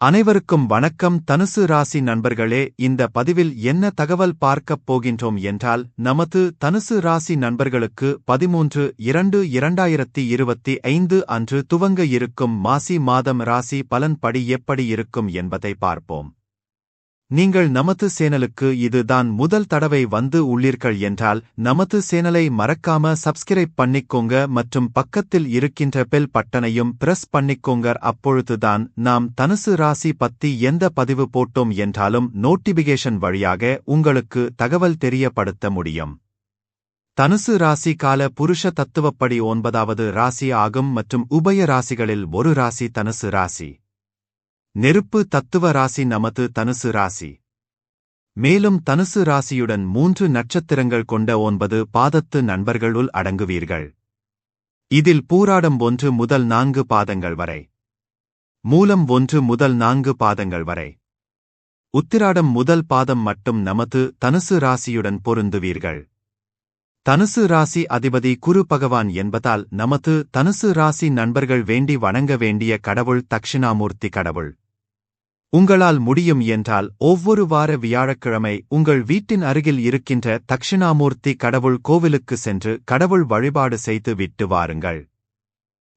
அனைவருக்கும் வணக்கம். தனுசு ராசி நண்பர்களே இந்த பதிவில் என்ன தகவல் பார்க்கப் போகின்றோம் என்றால் நமது தனுசு ராசி நண்பர்களுக்கு பதிமூன்று இரண்டு இரண்டாயிரத்தி இருபத்தி ஐந்து அன்று துவங்க இருக்கும் மாசி மாதம் ராசி பலன்படி எப்படி இருக்கும் என்பதை பார்ப்போம். நீங்கள் நமது சேனலுக்கு இதுதான் முதல் தடவை வந்து உள்ளீர்கள் என்றால் நமது சேனலை மறக்காம சப்ஸ்கிரைப் பண்ணிக்கோங்க மற்றும் பக்கத்தில் இருக்கின்ற பெல் பட்டனையும் பிரஸ் பண்ணிக்கோங்க. அப்பொழுதுதான் நாம் தனுசு ராசி பத்தி எந்த பதிவு போட்டோம் என்றாலும் நோட்டிபிகேஷன் வழியாக உங்களுக்கு தகவல் தெரியப்படுத்த முடியும். தனுசு ராசி கால புருஷ தத்துவப்படி ஒன்பதாவது ராசி ஆகும் மற்றும் உபய ராசிகளில் ஒரு ராசி தனுசு ராசி. நெருப்பு தத்துவ ராசி நமது தனுசு ராசி. மேலும் தனுசு ராசியுடன் மூன்று நட்சத்திரங்கள் கொண்ட ஒன்பது பாதத்து நண்பர்களுள் அடங்குவீர்கள். இதில் பூராடம் ஒன்று முதல் நான்கு பாதங்கள் வரை. மூலம் ஒன்று முதல் நான்கு பாதங்கள் வரை. உத்திராடம் முதல் பாதம் மட்டும் நமது தனுசு ராசியுடன் பொருந்துவீர்கள். தனுசு ராசி அதிபதி குரு பகவான் என்பதால் நமது தனுசு ராசி நண்பர்கள் வேண்டி வணங்க வேண்டிய கடவுள் தக்ஷிணாமூர்த்தி கடவுள். உங்களால் முடியும் என்றால் ஒவ்வொரு வார வியாழக்கிழமை உங்கள் வீட்டின் அருகில் இருக்கின்ற தக்ஷிணாமூர்த்தி கடவுள் கோவிலுக்கு சென்று கடவுள் வழிபாடு செய்து விட்டு வாருங்கள்.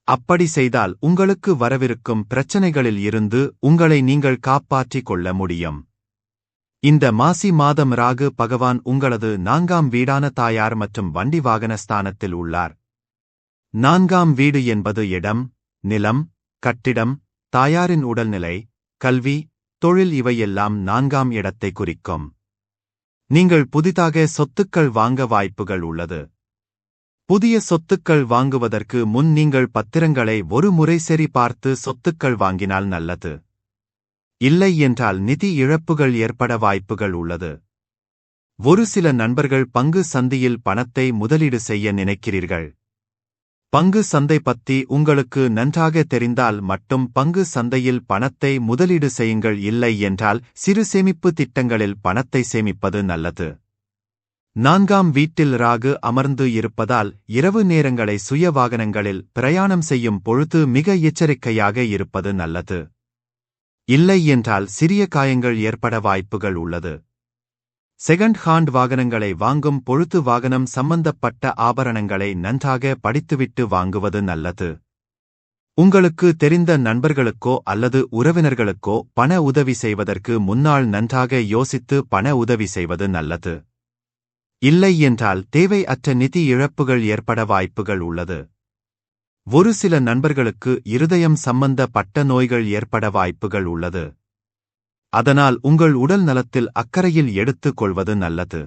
அப்படி செய்தால் உங்களுக்கு வரவிருக்கும் பிரச்சனைகளில் இருந்து உங்களை நீங்கள் காப்பாற்றிக் கொள்ள முடியும். இந்த மாசி மாதம் ராகு பகவான் உங்களது நான்காம் வீடான தாயார் மற்றும் வண்டி வாகன ஸ்தானத்தில் உள்ளார். நான்காம் வீடு என்பது இடம் நிலம் கட்டிடம் தாயாரின் உடல்நிலை கல்வி தொழில் இவையெல்லாம் நான்காம் இடத்தை குறிக்கும். நீங்கள் புதிதாக சொத்துக்கள் வாங்க வாய்ப்புகள் உள்ளது. புதிய சொத்துக்கள் வாங்குவதற்கு முன் நீங்கள் பத்திரங்களை ஒரு முறை சரி பார்த்து சொத்துக்கள் வாங்கினால் நல்லது. இல்லை என்றால் நிதி இழப்புகள் ஏற்பட வாய்ப்புகள் உள்ளது. ஒரு சில நண்பர்கள் பங்கு சந்தியில் பணத்தை முதலீடு செய்ய நினைக்கிறீர்கள். பங்கு சந்தை பத்தி உங்களுக்கு நன்றாக தெரிந்தால் மட்டும் பங்கு சந்தையில் பணத்தை முதலீடு செய்யுங்கள் இல்லை என்றால் சிறு சேமிப்பு திட்டங்களில் பணத்தை சேமிப்பது நல்லது. நான்காம் வீட்டில் ராகு அமர்ந்து இருப்பதால் இரவு நேரங்களை சுய வாகனங்களில் பிரயாணம் செய்யும் பொழுது மிக எச்சரிக்கையாக இருப்பது நல்லது. இல்லை என்றால் சிறிய காயங்கள் ஏற்பட வாய்ப்புகள் உள்ளது. செகண்ட் ஹாண்ட் வாகனங்களை வாங்கும் பொழுது வாகனம் சம்பந்தப்பட்ட ஆபரணங்களை நன்றாக படித்துவிட்டு வாங்குவது நல்லது. உங்களுக்கு தெரிந்த நண்பர்களுக்கோ அல்லது உறவினர்களுக்கோ பண உதவி செய்வதற்கு முன்னால் நன்றாக யோசித்து பண உதவி செய்வது நல்லது. இல்லை என்றால் தேவை அற்ற நிதி இழப்புகள் ஏற்பட வாய்ப்புகள் உள்ளது. ஒரு சில நண்பர்களுக்கு இருதயம் சம்பந்தப்பட்ட நோய்கள் ஏற்பட வாய்ப்புகள் உள்ளது. அதனால் உங்கள் உடல் நலத்தில் அக்கறையில் எடுத்துக் கொள்வது நல்லது.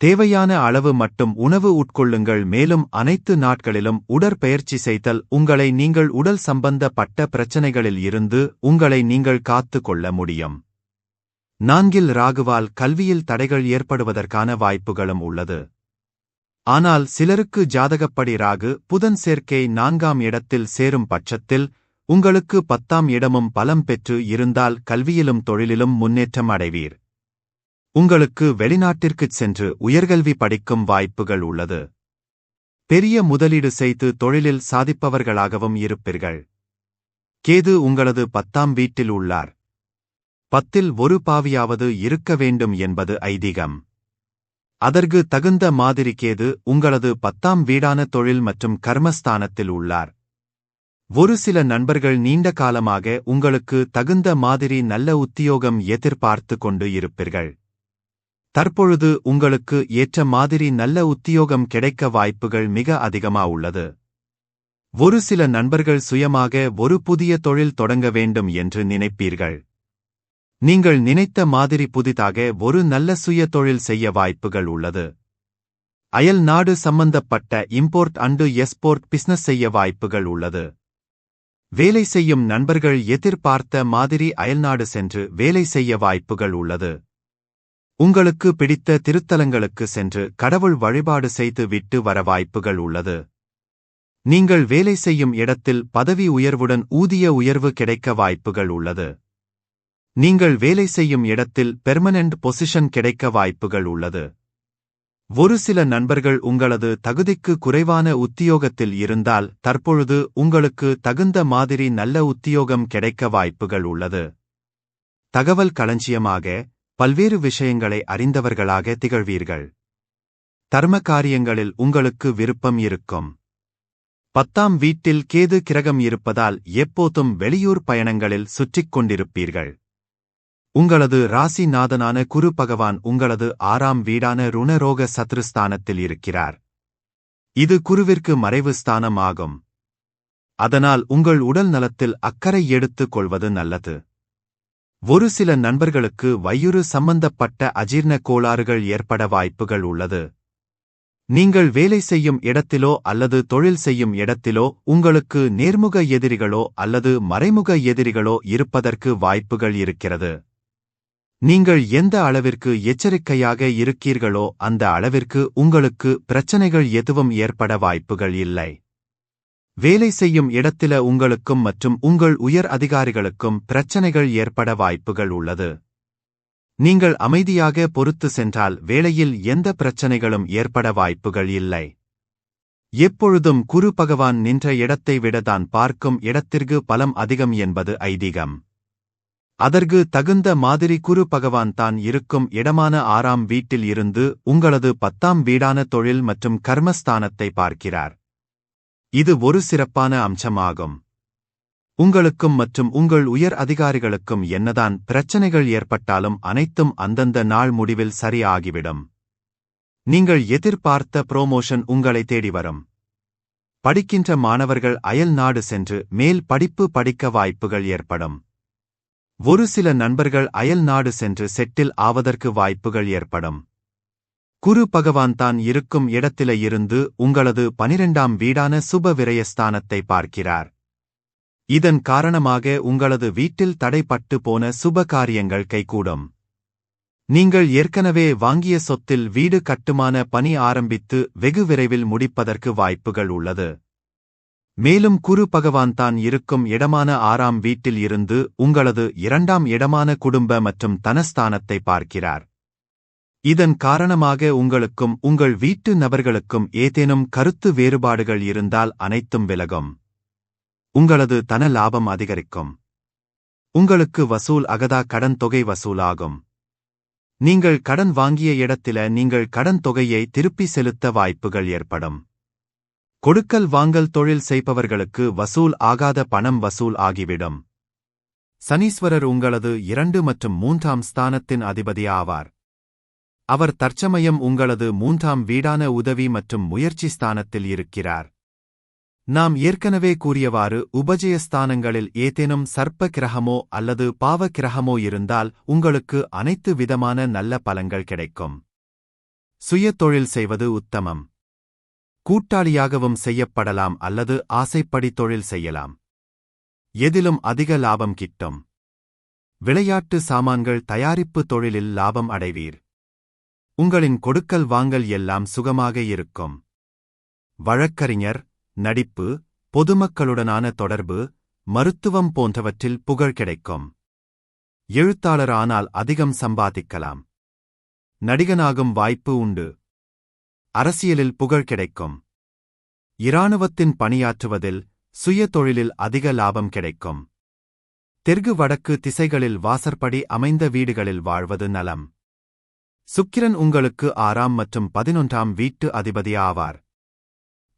தேவையான அளவு மட்டும் உணவு உட்கொள்ளுங்கள் மேலும் அனைத்து நாட்களிலும் உடற்பயிற்சி செய்தல் உங்களை நீங்கள் உடல் சம்பந்தப்பட்ட பிரச்சனைகளில் இருந்து உங்களை நீங்கள் காத்து கொள்ள முடியும். நான்கில் ராகுவால் கல்வியில் தடைகள் ஏற்படுவதற்கான வாய்ப்புகளும் உள்ளது. ஆனால் சிலருக்கு ஜாதகப்படி ராகு புதன் சேர்க்கை நான்காம் இடத்தில் சேரும் பட்சத்தில் உங்களுக்கு பத்தாம் இடமும் பலம் பெற்று இருந்தால் கல்வியிலும் தொழிலிலும் முன்னேற்றம் அடைவீர். உங்களுக்கு வெளிநாட்டிற்குச் சென்று உயர்கல்வி படிக்கும் வாய்ப்புகள் உள்ளது. பெரிய முதலீடு செய்து தொழிலில் சாதிப்பவர்களாகவும் இருப்பீர்கள். கேது உங்களது பத்தாம் வீட்டில் உள்ளார். பத்தில் ஒரு பாவியாவது இருக்க வேண்டும் என்பது ஐதீகம். அதற்கு தகுந்த மாதிரி கேது உங்களது பத்தாம் வீடான தொழில் மற்றும் கர்மஸ்தானத்தில் உள்ளார். ஒரு சில நண்பர்கள் நீண்ட காலமாக உங்களுக்கு தகுந்த மாதிரி நல்ல உத்தியோகம் எதிர்பார்த்து கொண்டு இருப்பீர்கள். தற்பொழுது உங்களுக்கு ஏற்ற மாதிரி நல்ல உத்தியோகம் கிடைக்க வாய்ப்புகள் மிக அதிகமா உள்ளது. ஒரு சில நண்பர்கள் சுயமாக ஒரு புதிய தொழில் தொடங்க வேண்டும் என்று நினைப்பீர்கள். நீங்கள் நினைத்த மாதிரி புதிதாக ஒரு நல்ல சுய தொழில் செய்ய வாய்ப்புகள் உள்ளது. அயல் நாடு சம்பந்தப்பட்ட இம்போர்ட் அண்டு எஸ்போர்ட் பிசினஸ் செய்ய வாய்ப்புகள் உள்ளது. வேலை செய்யும் நண்பர்கள் எதிர்பார்த்த மாதிரி அயல்நாடு சென்று வேலை செய்ய வாய்ப்புகள் உள்ளது. உங்களுக்கு பிடித்த திருத்தலங்களுக்கு சென்று கடவுள் வழிபாடு செய்து விட்டு வர வாய்ப்புகள் உள்ளது. நீங்கள் வேலை செய்யும் இடத்தில் பதவி உயர்வுடன் ஊதிய உயர்வு கிடைக்க வாய்ப்புகள் உள்ளது. நீங்கள் வேலை செய்யும் இடத்தில் பெர்மனெண்ட் பொசிஷன் கிடைக்க வாய்ப்புகள் உள்ளது. ஒரு சில நண்பர்கள் உங்களது தகுதிக்கு குறைவான உத்தியோகத்தில் இருந்தால் தற்பொழுது உங்களுக்கு தகுந்த மாதிரி நல்ல உத்தியோகம் கிடைக்க வாய்ப்புகள் உள்ளது. தகவல் களஞ்சியமாக பல்வேறு விஷயங்களை அறிந்தவர்களாக திகழ்வீர்கள். தர்ம காரியங்களில் உங்களுக்கு விருப்பம் இருக்கும். பத்தாம் வீட்டில் கேது கிரகம் இருப்பதால் எப்போதும் வெளியூர் பயணங்களில் சுற்றிக் கொண்டிருப்பீர்கள். உங்களது ராசிநாதனான குரு பகவான் உங்களது ஆறாம் வீடான ருணரோக சத்ருஸ்தானத்தில் இருக்கிறார். இது குருவிற்கு மறைவு ஸ்தானம் ஆகும் அதனால் உங்கள் உடல் நலத்தில் அக்கறை எடுத்துக் கொள்வது நல்லது. ஒரு சில நண்பர்களுக்கு வயிறு சம்பந்தப்பட்ட அஜீர்ண கோளாறுகள் ஏற்பட வாய்ப்புகள் உள்ளது. நீங்கள் வேலை செய்யும் இடத்திலோ அல்லது தொழில் செய்யும் இடத்திலோ உங்களுக்கு நேர்முக எதிரிகளோ அல்லது மறைமுக எதிரிகளோ இருப்பதற்கு வாய்ப்புகள் இருக்கிறது. நீங்கள் எந்த அளவிற்கு எச்சரிக்கையாக இருக்கீர்களோ அந்த அளவிற்கு உங்களுக்கு பிரச்சனைகள் எதுவும் ஏற்பட வாய்ப்புகள் இல்லை. வேலை செய்யும் இடத்தில உங்களுக்கும் மற்றும் உங்கள் உயர் அதிகாரிகளுக்கும் பிரச்சனைகள் ஏற்பட வாய்ப்புகள் உள்ளது. நீங்கள் அமைதியாக பொறுத்து சென்றால் வேலையில் எந்த பிரச்சனைகளும் ஏற்பட வாய்ப்புகள் இல்லை. எப்பொழுதும் குரு பகவான் நின்ற இடத்தை விட தான் பார்க்கும் இடத்திற்கு பலம் அதிகம் என்பது ஐதீகம். அதற்கு தகுந்த மாதிரி குரு பகவான் தான் இருக்கும் இடமான ஆறாம் வீட்டில் இருந்து உங்களது பத்தாம் வீடான தொழில் மற்றும் கர்மஸ்தானத்தை பார்க்கிறார். இது ஒரு சிறப்பான அம்சமாகும். உங்களுக்கும் மற்றும் உங்கள் உயர் அதிகாரிகளுக்கும் என்னதான் பிரச்சனைகள் ஏற்பட்டாலும் அனைத்தும் அந்தந்த நாள் முடிவில் சரி ஆகிவிடும் நீங்கள் எதிர்பார்த்த புரோமோஷன் உங்களை தேடி வரும். படிக்கின்ற மாணவர்கள் அயல் நாடு சென்று மேல் படிப்பு படிக்க வாய்ப்புகள் ஏற்படும். ஒரு சில நண்பர்கள் அயல் நாடு சென்று செட்டில் ஆவதற்கு வாய்ப்புகள் ஏற்படும். குரு பகவான் தான் இருக்கும் இடத்தில இருந்து உங்களது பனிரெண்டாம் வீடான சுப விரயஸ்தானத்தை பார்க்கிறார். இதன் காரணமாக உங்களது வீட்டில் தடைப்பட்டு போன சுப காரியங்கள் கைகூடும். நீங்கள் ஏற்கனவே வாங்கிய சொத்தில் வீடு கட்டுமான பணி ஆரம்பித்து வெகு விரைவில் முடிப்பதற்கு வாய்ப்புகள் உள்ளது. மேலும் குரு பகவான் தான் இருக்கும் இடமான ஆறாம் வீட்டில் இருந்து உங்களது இரண்டாம் இடமான குடும்ப மற்றும் தனஸ்தானத்தை பார்க்கிறார். இதன் காரணமாக உங்களுக்கும் உங்கள் வீட்டு நபர்களுக்கும் ஏதேனும் கருத்து வேறுபாடுகள் இருந்தால் அனைத்தும் விலகும். உங்களது தன லாபம் அதிகரிக்கும். உங்களுக்கு வசூல் அகதா கடன் தொகை வசூலாகும். நீங்கள் கடன் வாங்கிய இடத்தில நீங்கள் கடன் தொகையை திருப்பி செலுத்த வாய்ப்புகள் ஏற்படும். கொடுக்கல் வாங்கல் தொழில் செய்பவர்களுக்கு வசூல் ஆகாத பணம் வசூல் ஆகிவிடும். சனீஸ்வரர் உங்களது இரண்டு மற்றும் மூன்றாம் ஸ்தானத்தின் அதிபதி ஆவார் அவர் தற்சமயம் உங்களது மூன்றாம் வீடான உதவி மற்றும் முயற்சி ஸ்தானத்தில் இருக்கிறார். நாம் ஏற்கனவே கூறியவாறு உபஜயஸ்தானங்களில் ஏதேனும் சர்ப்ப கிரகமோ அல்லது பாவ கிரகமோ இருந்தால் உங்களுக்கு அனைத்து விதமான நல்ல பலங்கள் கிடைக்கும். சுய தொழில் செய்வது உத்தமம். கூட்டாளியாகவும் செய்யப்படலாம் அல்லது ஆசைப்படி தொழில் செய்யலாம். எதிலும் அதிக லாபம் கிட்டும். விளையாட்டு சாமான்கள் தயாரிப்பு தொழிலில் லாபம் அடைவீர். உங்களின் கொடுக்கல் வாங்கல் எல்லாம் சுகமாக இருக்கும். வழக்கறிஞர் நடிப்பு பொதுமக்களுடனான தொடர்பு மருத்துவம் போன்றவற்றில் புகழ் கிடைக்கும். எழுத்தாளர் ஆனால் அதிகம் சம்பாதிக்கலாம். நடிகனாகும் வாய்ப்பு உண்டு. அரசியலில் புகழ் கிடைக்கும். இராணுவத்தின் பணியாற்றுவதில் சுய தொழிலில் அதிக லாபம் கிடைக்கும். தெற்கு வடக்கு திசைகளில் வாசற்படி அமைந்த வீடுகளில் வாழ்வது நலம். சுக்கிரன் உங்களுக்கு ஆறாம் மற்றும் பதினொன்றாம் வீட்டு அதிபதி ஆவார்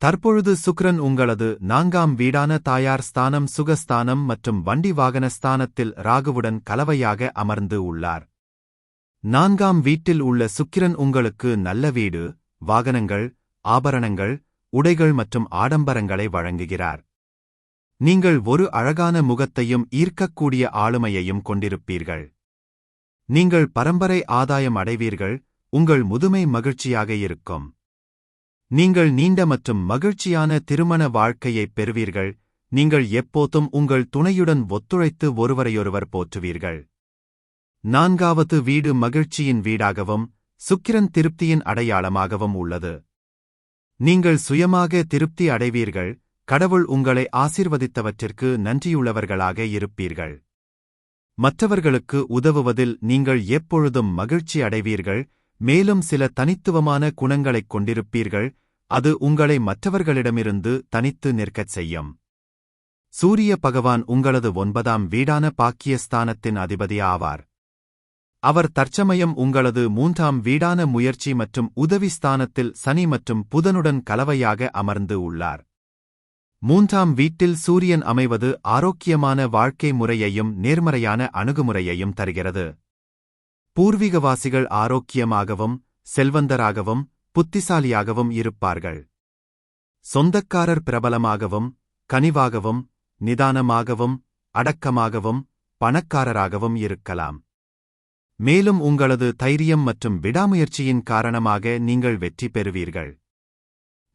தற்பொழுது சுக்ரன் உங்களது நான்காம் வீடான தாயார் ஸ்தானம் சுகஸ்தானம் மற்றும் வண்டி வாகன ஸ்தானத்தில் ராகுவுடன் கலவையாக அமர்ந்து உள்ளார். நான்காம் வீட்டில் உள்ள சுக்கிரன் உங்களுக்கு நல்ல வீடு வாகனங்கள் ஆபரணங்கள் உடைகள் மற்றும் ஆடம்பரங்களை வழங்குகிறார். நீங்கள் ஒரு அழகான முகத்தையும் ஈர்க்கக்கூடிய ஆளுமையையும் கொண்டிருப்பீர்கள். நீங்கள் பரம்பரை ஆதாயம் அடைவீர்கள் உங்கள் முதுமை மகிழ்ச்சியாக இருக்கும். நீங்கள் நீண்ட மற்றும் மகிழ்ச்சியான திருமண வாழ்க்கையைப் பெறுவீர்கள் நீங்கள் எப்போதும் உங்கள் துணையுடன் ஒத்துழைத்து ஒருவரையொருவர் போற்றுவீர்கள். நான்காவது வீடு மகிழ்ச்சியின் வீடாகவும் சுக்கிரன் திருப்தியின் அடையாளமாகவும் உள்ளது. நீங்கள் சுயமாக திருப்தி அடைவீர்கள் கடவுள் உங்களை ஆசிர்வதித்தவற்றிற்கு நன்றியுள்ளவர்களாக இருப்பீர்கள். மற்றவர்களுக்கு உதவுவதில் நீங்கள் எப்பொழுதும் மகிழ்ச்சி அடைவீர்கள் மேலும் சில தனித்துவமான குணங்களைக் கொண்டிருப்பீர்கள் அது உங்களை மற்றவர்களிடமிருந்து தனித்து நிற்கச் செய்யும். சூரிய பகவான் உங்களது ஒன்பதாம் வீடான பாக்கியஸ்தானத்தின் அதிபதி ஆவார். அவர் தற்சமயம் உங்களது மூன்றாம் வீடான முயற்சி மற்றும் உதவி ஸ்தானத்தில் சனி மற்றும் புதனுடன் கலவையாக அமர்ந்து உள்ளார். மூன்றாம் வீட்டில் சூரியன் அமைவது ஆரோக்கியமான வாழ்க்கை முறையையும் நேர்மறையான அணுகுமுறையையும் தருகிறது. பூர்வீகவாசிகள் ஆரோக்கியமாகவும் செல்வந்தராகவும் புத்திசாலியாகவும் இருப்பார்கள். சொந்தக்காரர் பிரபலமாகவும் கனிவாகவும் நிதானமாகவும் அடக்கமாகவும் பணக்காரராகவும் இருக்கலாம். மேலும் உங்களது தைரியம் மற்றும் விடாமுயற்சியின் காரணமாக நீங்கள் வெற்றி பெறுவீர்கள்.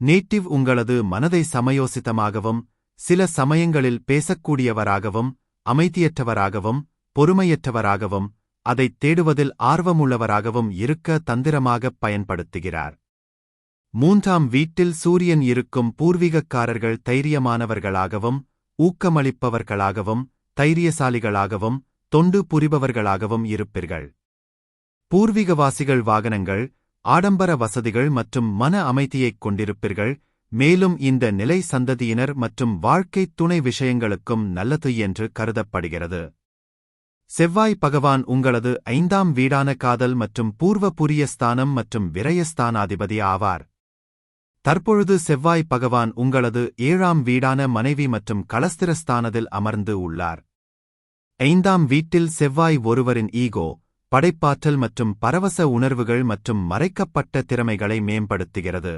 நேட்டிவ் உங்களது மனதை சமயோசித்தமாகவும் சில சமயங்களில் பேசக்கூடியவராகவும் அமைதியற்றவராகவும் பொறுமையற்றவராகவும் அதைத் தேடுவதில் ஆர்வமுள்ளவராகவும் இருக்க தந்திரமாகப் பயன்படுத்துகிறார். மூன்றாம் வீட்டில் சூரியன் இருக்கும் பூர்வீகக்காரர்கள் தைரியமானவர்களாகவும் ஊக்கமளிப்பவர்களாகவும் தைரியசாலிகளாகவும் தொண்டு புரிபவர்களாகவும் இருப்பீர்கள். பூர்வீகவாசிகள் வாகனங்கள் ஆடம்பர வசதிகள் மற்றும் மன அமைதியைக் கொண்டிருப்பீர்கள். மேலும் இந்த நிலை சந்ததியினர் மற்றும் வாழ்க்கைத் துணை விஷயங்களுக்கும் நல்லது என்று கருதப்படுகிறது. செவ்வாய் பகவான் உங்களது ஐந்தாம் வீடான காதல் மற்றும் பூர்வ புரிய ஸ்தானம் மற்றும் விரயஸ்தானாதிபதி ஆவார். தற்பொழுது செவ்வாய் பகவான் உங்களது ஏழாம் வீடான மனைவி மற்றும் கலஸ்திரஸ்தானத்தில் அமர்ந்து உள்ளார். ஐந்தாம் வீட்டில் செவ்வாய் ஒருவரின் ஈகோ படைப்பாற்றல் மற்றும் பரவச உணர்வுகள் மற்றும் மறைக்கப்பட்ட திறமைகளை மேம்படுத்துகிறது.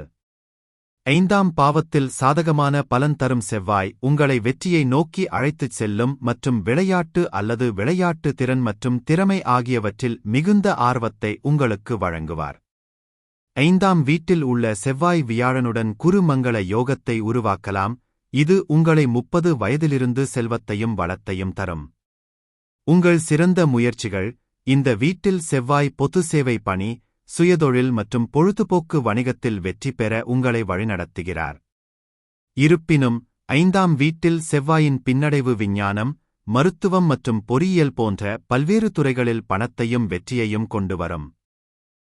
ஐந்தாம் பாவத்தில் சாதகமான பலன் தரும் செவ்வாய் உங்களை வெற்றியை நோக்கி அழைத்துச் செல்லும் மற்றும் விளையாட்டு அல்லது விளையாட்டு திறன் மற்றும் திறமை ஆகியவற்றில் மிகுந்த ஆர்வத்தை உங்களுக்கு வழங்குவார். ஐந்தாம் வீட்டில் உள்ள செவ்வாய் வியாழனுடன் குருமங்கள யோகத்தை உருவாக்கலாம் இது உங்களை முப்பது வயதிலிருந்து செல்வத்தையும் வளத்தையும் தரும். உங்கள் சிறந்த முயற்சிகள் இந்த வீட்டில் செவ்வாய் பொது சேவை பணி சுயதொழில் மற்றும் பொழுதுபோக்கு வணிகத்தில் வெற்றி பெற உங்களை வழிநடத்துகிறார். இருப்பினும் ஐந்தாம் வீட்டில் செவ்வாயின் பின்னடைவு விஞ்ஞானம் மருத்துவம் மற்றும் பொறியியல் போன்ற பல்வேறு துறைகளில் பணத்தையும் வெற்றியையும் கொண்டு வரும்.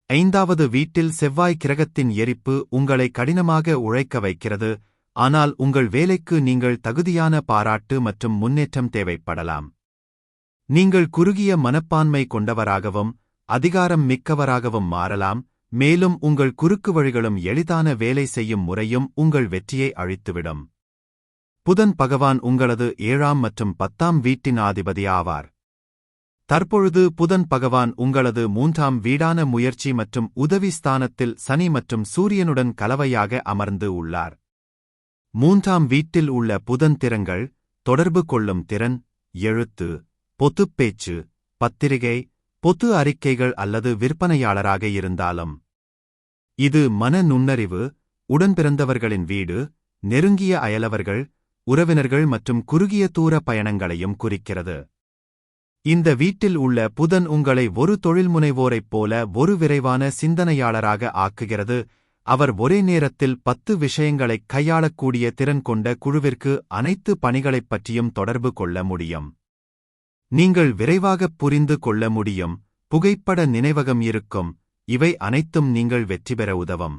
ஐந்தாவது வீட்டில் செவ்வாய் கிரகத்தின் எரிப்பு உங்களை கடினமாக உழைக்க வைக்கிறது ஆனால் உங்கள் வேலைக்கு நீங்கள் தகுதியான பாராட்டு மற்றும் முன்னேற்றம் தேவைப்படலாம். நீங்கள் குறுகிய மனப்பான்மை கொண்டவராகவும் அதிகாரம் மிக்கவராகவும் மாறலாம் மேலும் உங்கள் குறுக்கு வழிகளும் எளிதான வேலை செய்யும் முறையும் உங்கள் வெற்றியை அழித்துவிடும். புதன் பகவான் உங்களது ஏழாம் மற்றும் பத்தாம் வீட்டின் ஆதிபதி ஆவார் தற்பொழுது புதன் பகவான் உங்களது மூன்றாம் வீடான முயற்சி மற்றும் உதவி ஸ்தானத்தில் சனி மற்றும் சூரியனுடன் கலவையாக அமர்ந்து உள்ளார். மூன்றாம் வீட்டில் உள்ள புதன் திறங்கள் தொடர்பு கொள்ளும் திறன் எழுத்து. பொத்துப்பேச்சு பத்திரிகை பொது அறிக்கைகள் அல்லது விற்பனையாளராக இருந்தாலும். இது மன நுண்ணறிவு உடன்பிறந்தவர்களின் வீடு நெருங்கிய அயலவர்கள் உறவினர்கள் மற்றும் குறுகிய தூர பயணங்களையும் குறிக்கிறது. இந்த வீட்டில் உள்ள புதன் உங்களை ஒரு தொழில்முனைவோரைப் போல ஒரு விரைவான சிந்தனையாளராக ஆக்குகிறது. அவர் ஒரே நேரத்தில் பத்து விஷயங்களைக் கையாளக்கூடிய திறன் கொண்ட குழுவிற்கு அனைத்து பணிகளைப் பற்றியும் தொடர்பு கொள்ள முடியும். நீங்கள் விரைவாகப் புரிந்து கொள்ள முடியும். புகைப்பட நினைவகம் இருக்கும். இவை அனைத்தும் நீங்கள் வெற்றி பெற உதவும்.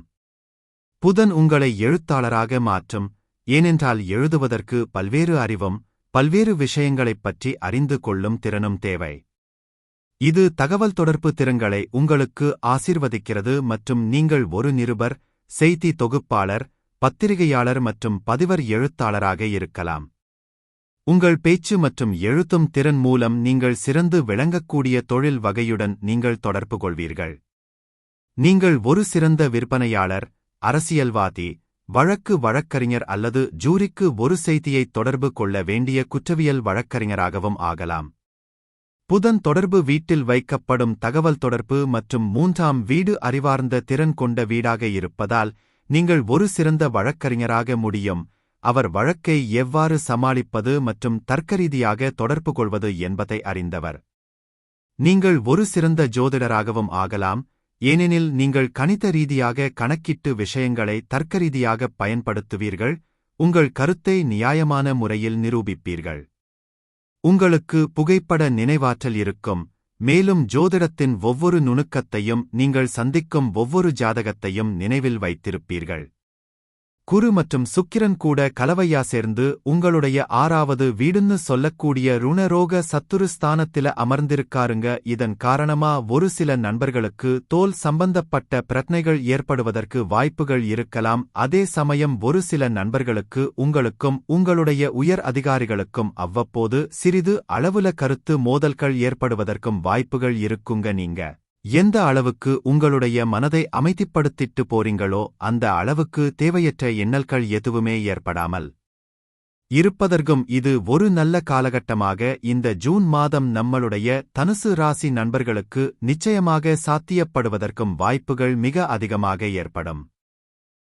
புதன் உங்களை எழுத்தாளராக மாற்றும். ஏனென்றால் எழுதுவதற்கு பல்வேறு அறிவும் பல்வேறு விஷயங்களைப் பற்றி அறிந்து கொள்ளும் திறனும் தேவை. இது தகவல் தொடர்பு திறன்களை உங்களுக்கு ஆசிர்வதிக்கிறது மற்றும் நீங்கள் ஒரு நிருபர் செய்தி தொகுப்பாளர் பத்திரிகையாளர் மற்றும் பதிவர் எழுத்தாளராக இருக்கலாம். உங்கள் பேச்சு மற்றும் எழுத்தும் திறன் மூலம் நீங்கள் சிறந்து விளங்கக்கூடிய தொழில் வகையுடன் நீங்கள் தொடர்பு கொள்வீர்கள். நீங்கள் ஒரு சிறந்த விற்பனையாளர் அரசியல்வாதி வழக்கு வழக்கறிஞர் அல்லது ஜூரிக்கு ஒரு செய்தியை தொடர்பு கொள்ள வேண்டிய குற்றவியல் வழக்கறிஞராகவும் ஆகலாம். புதன் தொடர்பு வீட்டில் வைக்கப்படும் தகவல் தொடர்பு மற்றும் மூன்றாம் வீடு அறிவார்ந்த திறன் கொண்ட வீடாக இருப்பதால் நீங்கள் ஒரு சிறந்த வழக்கறிஞராக முடியும். அவர் வழக்கை எவ்வாறு சமாளிப்பது மற்றும் தர்க்கரீதியாக தொடர்பு கொள்வது என்பதை அறிந்தவர். நீங்கள் ஒரு சிறந்த ஜோதிடராகவும் ஆகலாம் ஏனெனில் நீங்கள் கணித ரீதியாக கணக்கிட்டு விஷயங்களை தர்க்கரீதியாக பயன்படுத்துவீர்கள் உங்கள் கருத்தை நியாயமான முறையில் நிரூபிப்பீர்கள். உங்களுக்கு புகைப்பட நினைவாற்றல் இருக்கும் மேலும் ஜோதிடத்தின் ஒவ்வொரு நுணுக்கத்தையும் நீங்கள் சந்திக்கும் ஒவ்வொரு ஜாதகத்தையும் நினைவில் வைத்திருப்பீர்கள். குரு மற்றும் சுக்கிரன் கூட கலவையா சேர்ந்து உங்களுடைய ஆறாவது வீடுன்னு சொல்லக்கூடிய ருணரோக சத்துருஸ்தானத்தில அமர்ந்திருக்காருங்க. இதன் காரணமா ஒரு சில நண்பர்களுக்கு தோல் சம்பந்தப்பட்ட பிரச்சனைகள் ஏற்படுவதற்கு வாய்ப்புகள் இருக்கலாம். அதே சமயம் ஒரு சில நண்பர்களுக்கு உங்களுக்கும் உங்களுடைய உயர் அதிகாரிகளுக்கும் அவ்வப்போது சிறிது அளவுல கருத்து மோதல்கள் ஏற்படுவதற்கும் வாய்ப்புகள் இருக்குங்க நீங்க. எந்த அளவுக்கு உங்களுடைய மனதை அமைதிப்படுத்திட்டு போறீங்களோ அந்த அளவுக்கு தேவையற்ற எண்ணல்கள் எதுவுமே ஏற்படாமல் இருப்பதற்கும் இது ஒரு நல்ல காலகட்டமாக இந்த ஜூன் மாதம் நம்மளுடைய தனுசு ராசி நண்பர்களுக்கு நிச்சயமாக சாத்தியப்படுவதற்கும் வாய்ப்புகள் மிக அதிகமாக ஏற்படும்.